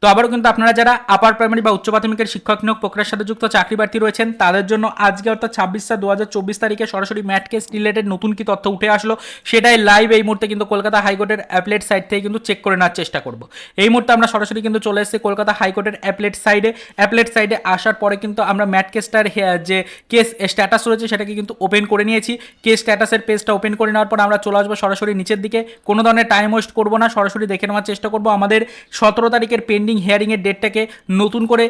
তো আবারও কিন্তু আপনারা যারা আপার প্রাইমারি বা উচ্চ প্রাথমিকের শিক্ষক নিয়োগ প্রক্রিয়ার সাথে যুক্ত চাকরি প্রার্থী রয়েছেন, তাদের জন্য আজকে অর্থাৎ ছাব্বিশ সাত দু হাজার চব্বিশ তারিখে সরাসরি ম্যাট কেস রিলেটেড নতুন কি তথ্য উঠে আসলো, সেটাই লাইভ এই মুহূর্তে কিন্তু কলকাতা হাইকোর্টের অ্যাপলেট সাইট থেকে কিন্তু চেক করে নেওয়ার চেষ্টা করব। এই মুহূর্তে আমরা সরাসরি কিন্তু চলে এসেছি কলকাতা হাইকোর্টের অ্যাপলেট সাইডে অ্যাপলেট সাইডে আসার পরে কিন্তু আমরা ম্যাট কেসটার হে- যে কেস স্ট্যাটাস রয়েছে সেটাকে কিন্তু ওপেন করে নিয়েছি। কেস স্ট্যাটাসের পেজটা ওপেন করে নেওয়ার পর আমরা চলে আসব সরাসরি নিচের দিকে। কোনো ধরনের টাইম ওয়েস্ট করব না, সরাসরি দেখে নেওয়ার চেষ্টা করব। আমাদের সতেরো তারিখের পেন্ডিং হিয়ারিংয়ের ডেটটাকে নতুন করে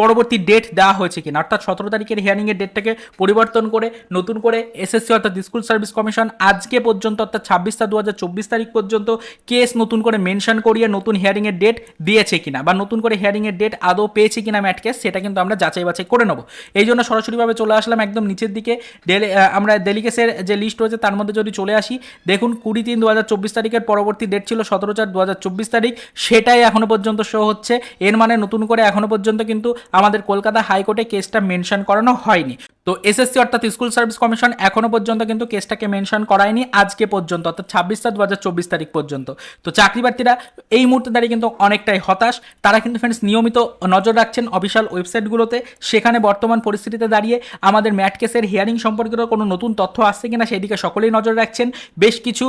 পরবর্তী ডেট দেওয়া হয়েছে কিনা। অর্থাৎ সতেরো তারিখের হিয়ারিংয়ের ডেটটাকে পরিবর্তন করে, নতুন করে এসএসসি অর্থাৎ স্কুল সার্ভিস কমিশন আজকে পর্যন্ত, অর্থাৎ ছাব্বিশ দু তারিখ পর্যন্ত কেস নতুন করে মেনশন করিয়ে নতুন হিয়ারিংয়ের ডেট দিয়েছে কিনা বা নতুন করে হিয়ারিংয়ের ডেট আদৌ পেয়েছে কিনা ম্যাট কেস সেটা কিন্তু আমরা যাচাই বাছাই করে নেব। এই জন্য সরাসরিভাবে চলে আসলাম একদম নিচের দিকে। আমরা ডেলিকেসের যে লিস্ট রয়েছে, তার মধ্যে যদি চলে আসি, দেখুন কুড়ি তিন দু তারিখের পরবর্তী ডেট ছিল সতেরো চার দু তারিখ, সেটাই এখনও পর্যন্ত শো হচ্ছে এর মানে নতুন করে এখনও পর্যন্ত কিন্তু আমাদের কলকাতা হাইকোর্টে কেসটা মেনশন করানো হয়নি। তো এসএসসি অর্থাৎ স্কুল সার্ভিস কমিশন এখনও পর্যন্ত কিন্তু কেসটাকে মেনশন করায়নি আজকে পর্যন্ত, অর্থাৎ ছাব্বিশ সাত দু হাজার চব্বিশ তারিখ পর্যন্ত। তো চাকরি প্রার্থীরা এই মুহূর্তে দাঁড়িয়ে কিন্তু অনেকটাই হতাশ। তারা কিন্তু ফ্রেন্ডস নিয়মিত নজর রাখছেন অফিসিয়াল ওয়েবসাইটগুলোতে। সেখানে বর্তমান পরিস্থিতিতে দাঁড়িয়ে আমাদের ম্যাট কেসের হিয়ারিং সম্পর্কিত কোনো নতুন তথ্য আসছে কিনা সেদিকে সকলেই নজর রাখছেন। বেশ কিছু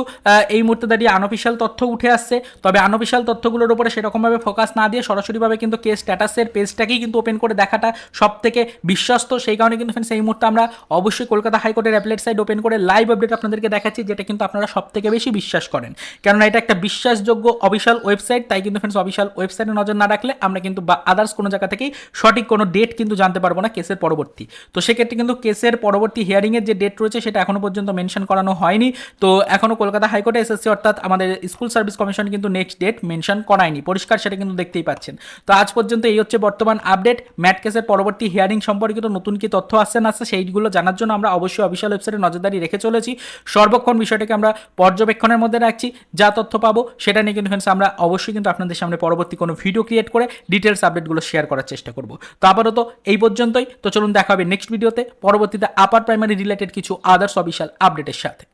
এই মুহূর্তে দাঁড়িয়ে আনঅফিসিয়াল তথ্য উঠে আসছে। তবে আনঅফিসিয়াল তথ্যগুলোর উপরে সেরকমভাবে ফোকাস না দিয়ে সরাসরিভাবে কিন্তু কেস স্ট্যাটাসের পেজটাকেই কিন্তু ওপেন করে দেখাটা সব থেকে বিশ্বস্ত। সেই কারণে কিন্তু ফ্রেন্ডস এই মুহূর্তে আমরা অবশ্যই কলকাতা হাইকোর্টের অ্যাপলেট সাইট ওপেন করে লাইভ আপডেট আপনাদেরকে দেখাচ্ছি, যেটা কিন্তু আপনারা সব থেকে বেশি বিশ্বাস করেন। কেননা এটা একটা বিশ্বাসযোগ্য অফিসিয়াল ওয়েবসাইট তাই কিন্তু ফ্রেন্ডস অফিসিয়াল ওয়েবসাইটে নজর না রাখলে আমরা কিন্তু বা আদার্স কোনো জায়গা থেকেই সঠিক কোনো ডেট কিন্তু জানতে পারব না কেসের পরবর্তী। তো সেক্ষেত্রে কিন্তু কেসের পরবর্তী হিয়ারিংয়ের যে ডেট রয়েছে, সেটা এখনও পর্যন্ত মেনশন করানো হয়নি। তো এখনও কলকাতা হাইকোর্টে এসএসসি অর্থাৎ আমাদের স্কুল সার্ভিস কমিশন কিন্তু নেক্সট ডেট মেনশন করায়নি। পরিষ্কার সেটা কিন্তু দেখতেই পাচ্ছেন। তো আজ পর্যন্ত এই হচ্ছে বর্তমান আপডেট। ম্যাট কেসের পরবর্তী হিয়ারিং সম্পর্কিত নতুন কি তথ্য আসছে না আসছে সেইগুলো জানার জন্য আমরা অবশ্যই অফিসিয়াল ওয়েবসাইটে নজরদারি রেখে চলেছি। সর্বক্ষণ বিষয়টাকে আমরা পর্যবেক্ষণের মধ্যে রাখছি। যা তথ্য পাবো সেটা নিয়ে কিন্তু আমরা অবশ্যই কিন্তু আপনাদের সামনে পরবর্তী কোনো ভিডিও ক্রিয়েট করে ডিটেলস আপডেটগুলো শেয়ার করার চেষ্টা করব। তো আপাতত এই পর্যন্তই। তো চলুন দেখা হবে নেক্সট ভিডিওতে পরবর্তীতে আপার প্রাইমারি রিলেটেড কিছু আদার্স অফিসিয়াল আপডেটের সাথে।